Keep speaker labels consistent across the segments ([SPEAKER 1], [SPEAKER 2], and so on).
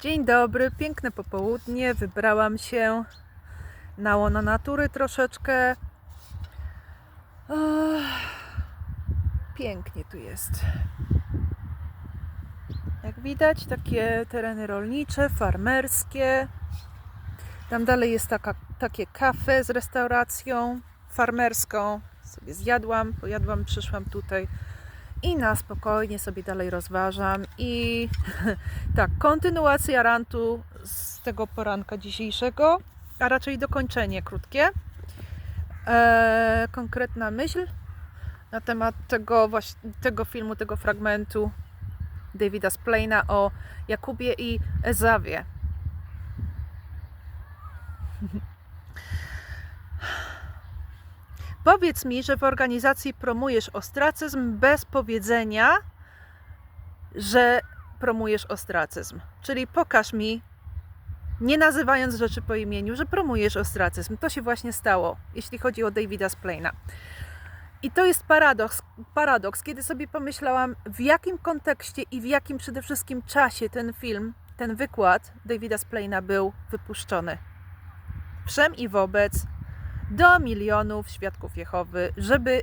[SPEAKER 1] Dzień dobry, piękne popołudnie. Wybrałam się na łono natury troszeczkę. Ach, pięknie tu jest. Jak widać, takie tereny rolnicze, farmerskie. Tam dalej jest taka, takie kafe z restauracją farmerską. Sobie zjadłam, pojadłam, przyszłam tutaj i na spokojnie sobie dalej rozważam. I tak, kontynuacja rantu z tego poranka dzisiejszego, a raczej dokończenie krótkie. Eee, konkretna myśl na temat tego, właśnie, tego filmu, tego fragmentu Davida Splaina o Jakubie i Ezawie. Powiedz mi, że w organizacji promujesz ostracyzm bez powiedzenia, że promujesz ostracyzm. Czyli pokaż mi, nie nazywając rzeczy po imieniu, że promujesz ostracyzm. To się właśnie stało, jeśli chodzi o Davida Splaina. I to jest paradoks, paradoks, kiedy sobie pomyślałam, w jakim kontekście i w jakim przede wszystkim czasie ten film, ten wykład Davida Splaina był wypuszczony. Wszem i wobec do milionów świadków Jehowy, żeby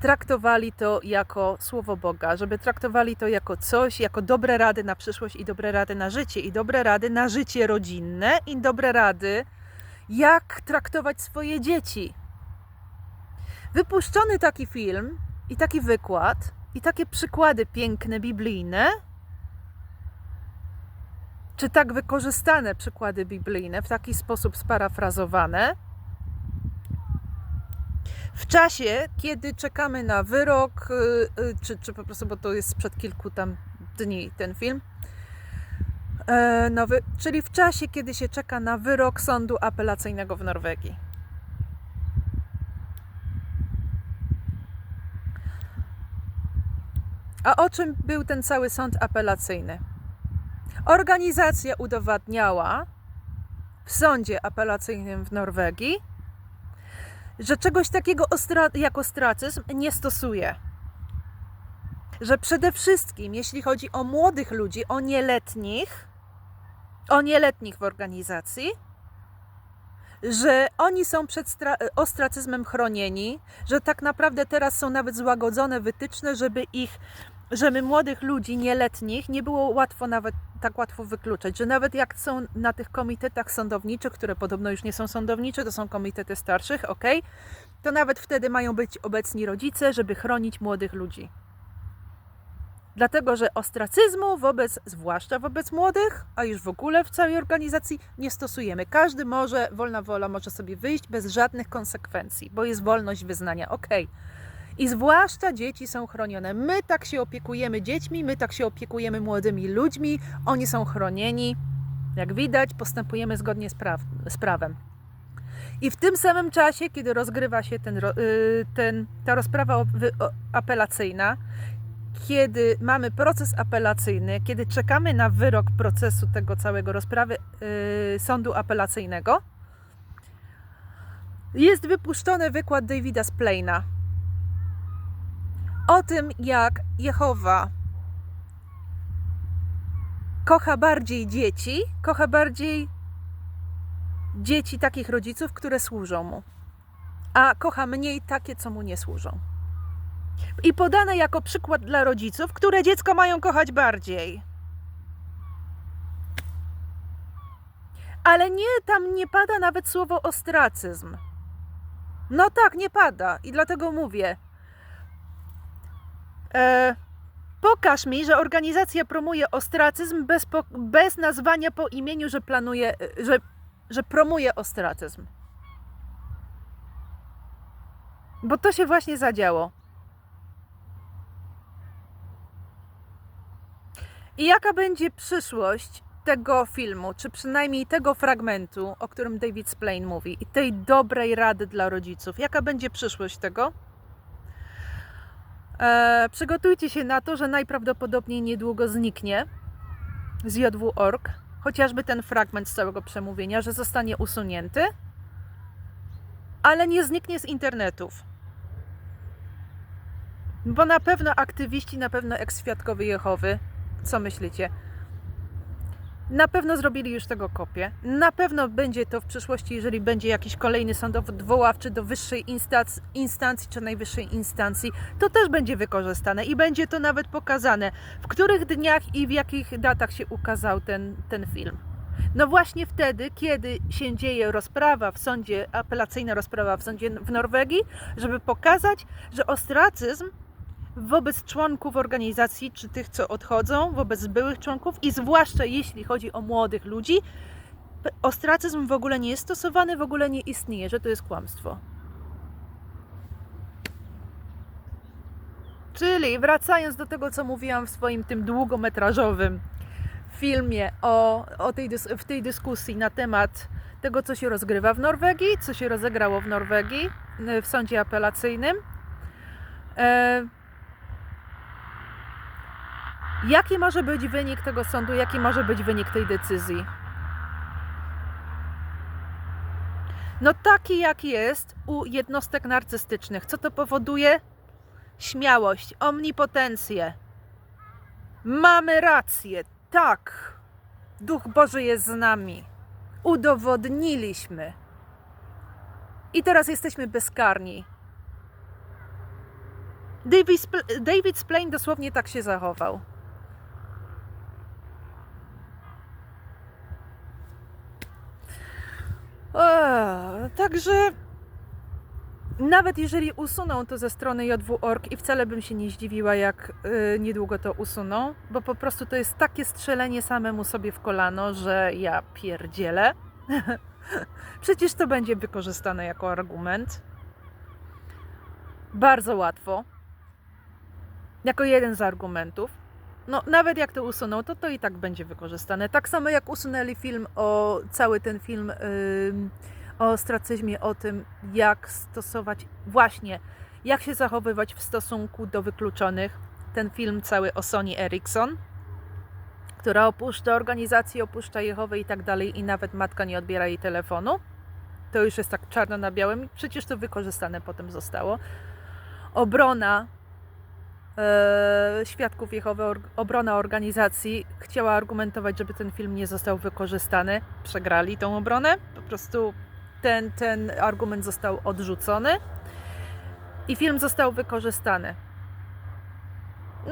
[SPEAKER 1] traktowali to jako słowo Boga, żeby traktowali to jako coś, jako dobre rady na przyszłość i dobre rady na życie, i dobre rady na życie rodzinne, i dobre rady, jak traktować swoje dzieci. Wypuszczony taki film i taki wykład, i takie przykłady piękne, biblijne, czy tak wykorzystane przykłady biblijne, w taki sposób sparafrazowane, w czasie, kiedy czekamy na wyrok, y, y, czy, czy po prostu, bo to jest sprzed kilku tam dni ten film, e, nowy, czyli w czasie, kiedy się czeka na wyrok sądu apelacyjnego w Norwegii. A o czym był ten cały sąd apelacyjny? Organizacja udowadniała w sądzie apelacyjnym w Norwegii, że czegoś takiego jak ostracyzm nie stosuje. Że przede wszystkim, jeśli chodzi o młodych ludzi, o nieletnich, o nieletnich w organizacji, że oni są przed stra- ostracyzmem chronieni, że tak naprawdę teraz są nawet złagodzone wytyczne, żeby ich, żeby młodych ludzi nieletnich nie było łatwo nawet tak łatwo wykluczać, że nawet jak są na tych komitetach sądowniczych, które podobno już nie są sądownicze, to są komitety starszych, ok, to nawet wtedy mają być obecni rodzice, żeby chronić młodych ludzi. Dlatego, że ostracyzmu wobec, zwłaszcza wobec młodych, a już w ogóle w całej organizacji nie stosujemy. Każdy może, wolna wola może sobie wyjść bez żadnych konsekwencji, bo jest wolność wyznania, ok. I zwłaszcza dzieci są chronione. My tak się opiekujemy dziećmi, my tak się opiekujemy młodymi ludźmi, oni są chronieni. Jak widać, postępujemy zgodnie z, praw, z prawem. I w tym samym czasie, kiedy rozgrywa się ten, y, ten, ta rozprawa apelacyjna, kiedy mamy proces apelacyjny, kiedy czekamy na wyrok procesu tego całego rozprawy y, sądu apelacyjnego, jest wypuszczony wykład Davida Splaina o tym, jak Jehowa kocha bardziej dzieci, kocha bardziej dzieci takich rodziców, które służą mu, a kocha mniej takie, co mu nie służą. I podane jako przykład dla rodziców, które dziecko mają kochać bardziej. Ale nie, tam nie pada nawet słowo ostracyzm. No tak, nie pada. I dlatego mówię, E, pokaż mi, że organizacja promuje ostracyzm bez, po, bez nazwania po imieniu, że planuje, e, że, że promuje ostracyzm. Bo to się właśnie zadziało. I jaka będzie przyszłość tego filmu, czy przynajmniej tego fragmentu, o którym David Splain mówi, i tej dobrej rady dla rodziców? Jaka będzie przyszłość tego? E, przygotujcie się na to, że najprawdopodobniej niedługo zniknie z JW.org, chociażby ten fragment z całego przemówienia, że zostanie usunięty, ale nie zniknie z internetów. Bo na pewno aktywiści, na pewno eks-świadkowie Jehowy, co myślicie? Na pewno zrobili już tego kopię. Na pewno będzie to w przyszłości, jeżeli będzie jakiś kolejny sąd odwoławczy do wyższej instanc- instancji czy najwyższej instancji, to też będzie wykorzystane i będzie to nawet pokazane, w których dniach i w jakich datach się ukazał ten, ten film. No właśnie wtedy, kiedy się dzieje rozprawa w sądzie, apelacyjna rozprawa w sądzie w Norwegii, żeby pokazać, że ostracyzm wobec członków organizacji, czy tych, co odchodzą, wobec byłych członków i zwłaszcza jeśli chodzi o młodych ludzi, ostracyzm w ogóle nie jest stosowany, w ogóle nie istnieje, że to jest kłamstwo. Czyli wracając do tego, co mówiłam w swoim tym długometrażowym filmie o, o tej, w tej dyskusji na temat tego, co się rozgrywa w Norwegii, co się rozegrało w Norwegii w sądzie apelacyjnym. E, Jaki może być wynik tego sądu? Jaki może być wynik tej decyzji? No taki jak jest u jednostek narcystycznych. Co to powoduje? Śmiałość, omnipotencję. Mamy rację. Tak. Duch Boży jest z nami. Udowodniliśmy. I teraz jesteśmy bezkarni. David, Spl- David Splain dosłownie tak się zachował. Eee, także nawet jeżeli usuną to ze strony JW.org i wcale bym się nie zdziwiła, jak y, niedługo to usuną, bo po prostu to jest takie strzelenie samemu sobie w kolano, że ja pierdzielę. Przecież to będzie wykorzystane jako argument. Bardzo łatwo. Jako jeden z argumentów. No, nawet jak to usuną, to to i tak będzie wykorzystane. Tak samo jak usunęli film o cały ten film ym, o ostracyzmie, o tym, jak stosować, właśnie, jak się zachowywać w stosunku do wykluczonych. Ten film cały o Sony Ericsson, która opuszcza organizację, opuszcza Jehowę i tak dalej, i nawet matka nie odbiera jej telefonu. To już jest tak czarno na białym. Przecież to wykorzystane potem zostało. Obrona e, świadków Jehowy, obrona organizacji chciała argumentować, żeby ten film nie został wykorzystany. Przegrali tą obronę. Po prostu ten, ten argument został odrzucony i film został wykorzystany.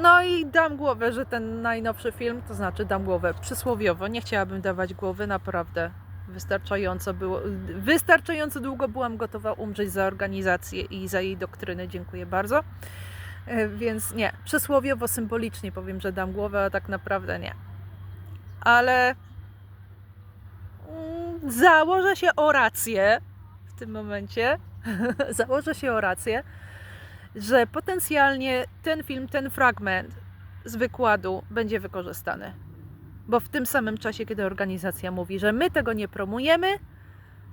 [SPEAKER 1] No i dam głowę, że ten najnowszy film, to znaczy dam głowę przysłowiowo, nie chciałabym dawać głowy, naprawdę wystarczająco było, wystarczająco długo byłam gotowa umrzeć za organizację i za jej doktryny, dziękuję bardzo. E, Więc nie, przysłowiowo, symbolicznie powiem, że dam głowę, a tak naprawdę nie. Ale założę się o rację w tym momencie, założę się o rację, że potencjalnie ten film, ten fragment z wykładu będzie wykorzystany. Bo w tym samym czasie, kiedy organizacja mówi, że my tego nie promujemy,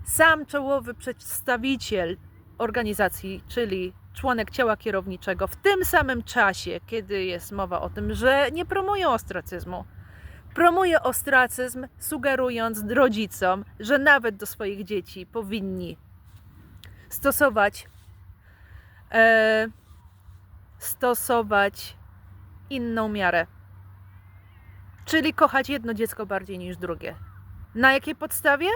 [SPEAKER 1] sam czołowy przedstawiciel organizacji, czyli członek ciała kierowniczego, w tym samym czasie, kiedy jest mowa o tym, że nie promują ostracyzmu, promuje ostracyzm, sugerując rodzicom, że nawet do swoich dzieci powinni stosować e, stosować inną miarę. Czyli kochać jedno dziecko bardziej niż drugie. Na jakiej podstawie?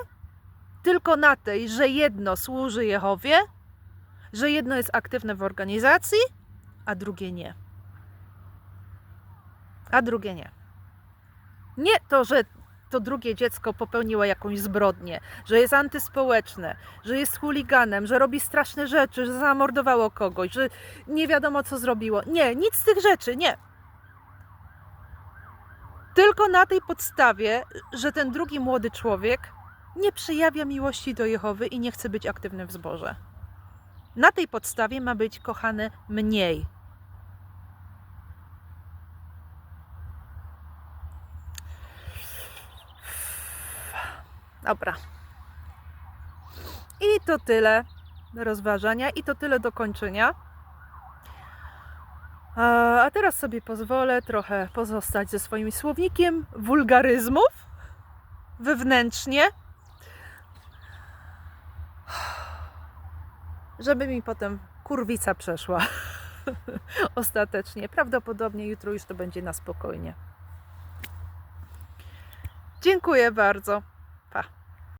[SPEAKER 1] Tylko na tej, że jedno służy Jehowie, że jedno jest aktywne w organizacji, a drugie nie. A drugie nie. Nie to, że to drugie dziecko popełniło jakąś zbrodnię, że jest antyspołeczne, że jest chuliganem, że robi straszne rzeczy, że zamordowało kogoś, że nie wiadomo co zrobiło. Nie, nic z tych rzeczy, nie. Tylko na tej podstawie, że ten drugi młody człowiek nie przejawia miłości do Jehowy i nie chce być aktywny w zborze. Na tej podstawie ma być kochany mniej. Dobra. I to tyle do rozważania, i to tyle do kończenia. A teraz sobie pozwolę trochę pozostać ze swoim słownikiem wulgaryzmów wewnętrznie, żeby mi potem kurwica przeszła ostatecznie. Prawdopodobnie jutro już to będzie na spokojnie. Dziękuję bardzo. tá.